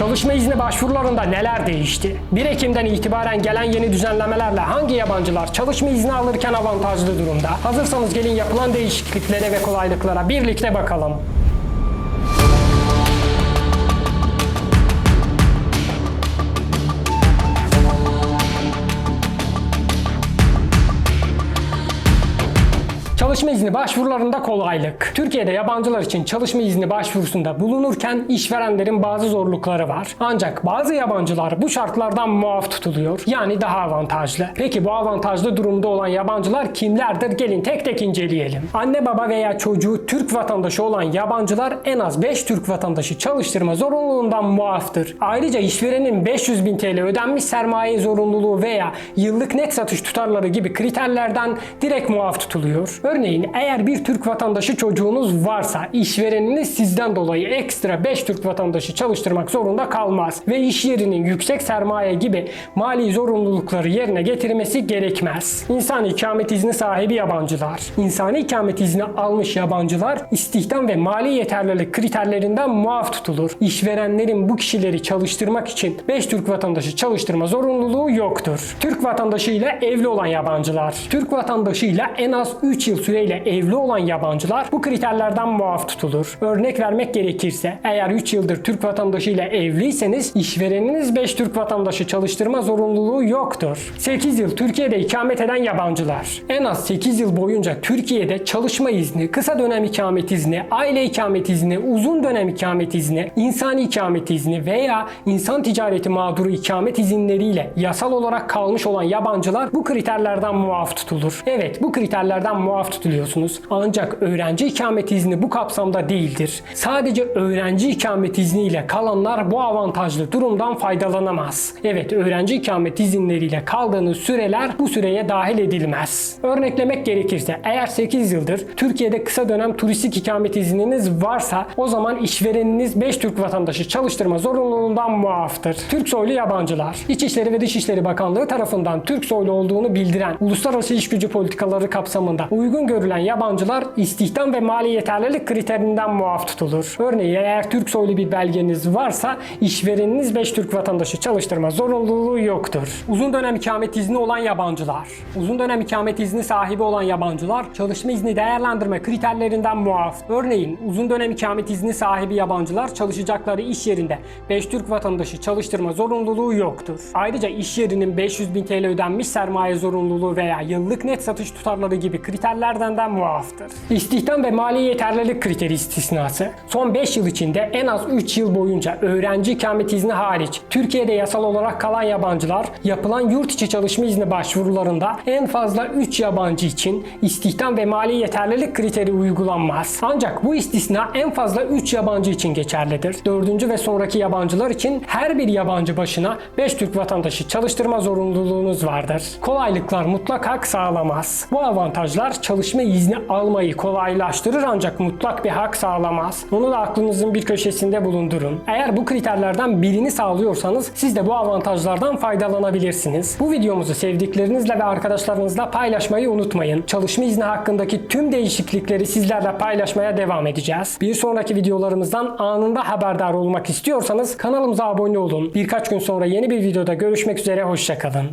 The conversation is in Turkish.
Çalışma izni başvurularında neler değişti? 1 Ekim'den itibaren gelen yeni düzenlemelerle hangi yabancılar çalışma izni alırken avantajlı durumda? Hazırsanız gelin yapılan değişikliklere ve kolaylıklara birlikte bakalım. Çalışma izni başvurularında kolaylık. Türkiye'de yabancılar için çalışma izni başvurusunda bulunurken işverenlerin bazı zorlukları var. Ancak bazı yabancılar bu şartlardan muaf tutuluyor. Yani daha avantajlı. Peki bu avantajlı durumda olan yabancılar kimlerdir? Gelin tek tek inceleyelim. Anne baba veya çocuğu Türk vatandaşı olan yabancılar en az 5 Türk vatandaşı çalıştırma zorunluluğundan muaftır. Ayrıca işverenin 500 bin TL ödenmiş sermaye zorunluluğu veya yıllık net satış tutarları gibi kriterlerden direkt muaf tutuluyor. Örneğin eğer bir Türk vatandaşı çocuğunuz varsa işvereniniz sizden dolayı ekstra 5 Türk vatandaşı çalıştırmak zorunda kalmaz ve iş yerinin yüksek sermaye gibi mali zorunlulukları yerine getirmesi gerekmez. İnsan ikamet izni sahibi yabancılar. İnsani ikamet izni almış yabancılar istihdam ve mali yeterlilik kriterlerinden muaf tutulur. İşverenlerin bu kişileri çalıştırmak için 5 Türk vatandaşı çalıştırma zorunluluğu yoktur. Türk vatandaşı ile evli olan yabancılar. Türk vatandaşı ile en az 3 yıl süreyle evli olan yabancılar bu kriterlerden muaf tutulur. Örnek vermek gerekirse eğer 3 yıldır Türk vatandaşı ile evliyseniz işvereniniz 5 Türk vatandaşı çalıştırma zorunluluğu yoktur. 8 yıl Türkiye'de ikamet eden yabancılar. En az 8 yıl boyunca Türkiye'de çalışma izni, kısa dönem ikamet izni, aile ikamet izni, uzun dönem ikamet izni, insani ikamet izni veya insan ticareti mağduru ikamet izinleriyle yasal olarak kalmış olan yabancılar bu kriterlerden muaf tutulur. Evet bu kriterlerden muaf tutuluyorsunuz. Ancak öğrenci ikamet izni bu kapsamda değildir. Sadece öğrenci ikamet izniyle kalanlar bu avantajlı durumdan faydalanamaz. Evet öğrenci ikamet izinleriyle kaldığınız süreler bu süreye dahil edilmez. Örneklemek gerekirse eğer 8 yıldır Türkiye'de kısa dönem turistik ikamet izniniz varsa o zaman işvereniniz 5 Türk vatandaşı çalıştırma zorunluluğundan muaftır. Türk soylu yabancılar. İçişleri ve Dışişleri Bakanlığı tarafından Türk soylu olduğunu bildiren uluslararası iş gücü politikaları kapsamında uygun görülen yabancılar istihdam ve mali yeterlilik kriterinden muaf tutulur. Örneğin eğer Türk soylu bir belgeniz varsa işvereniniz 5 Türk vatandaşı çalıştırma zorunluluğu yoktur. Uzun dönem ikamet izni olan yabancılar. Uzun dönem ikamet izni sahibi olan yabancılar çalışma izni değerlendirme kriterlerinden muaf. Örneğin uzun dönem ikamet izni sahibi yabancılar çalışacakları iş yerinde 5 Türk vatandaşı çalıştırma zorunluluğu yoktur. Ayrıca iş yerinin 500 bin TL ödenmiş sermaye zorunluluğu veya yıllık net satış tutarları gibi kriterlerden de muaftır. İstihdam ve mali yeterlilik kriteri istisnası. Son 5 yıl içinde en az 3 yıl boyunca öğrenci ikamet izni hariç Türkiye'de yasal olarak kalan yabancılar yapılan yurt içi çalışma izni başvurularında en fazla 3 yabancı için istihdam ve mali yeterlilik kriteri uygulanmaz. Ancak bu istisna en fazla 3 yabancı için geçerlidir. Dördüncü ve sonraki yabancılar için her bir yabancı başına 5 Türk vatandaşı çalıştırma zorunluluğunuz vardır. Kolaylıklar mutlak hak sağlamaz. Bu avantajlar çalışma izni almayı kolaylaştırır ancak mutlak bir hak sağlamaz. Bunu da aklınızın bir köşesinde bulundurun. Eğer bu kriterlerden birini sağlıyorsanız siz de bu avantajlardan faydalanabilirsiniz. Bu videomuzu sevdiklerinizle ve arkadaşlarınızla paylaşmayı unutmayın. Çalışma izni hakkındaki tüm değişiklikleri sizlerle paylaşmaya devam edeceğiz. Bir sonraki videolarımızdan anında haberdar olmak istiyorsanız kanalımıza abone olun. Birkaç gün sonra yeni bir videoda görüşmek üzere hoşçakalın.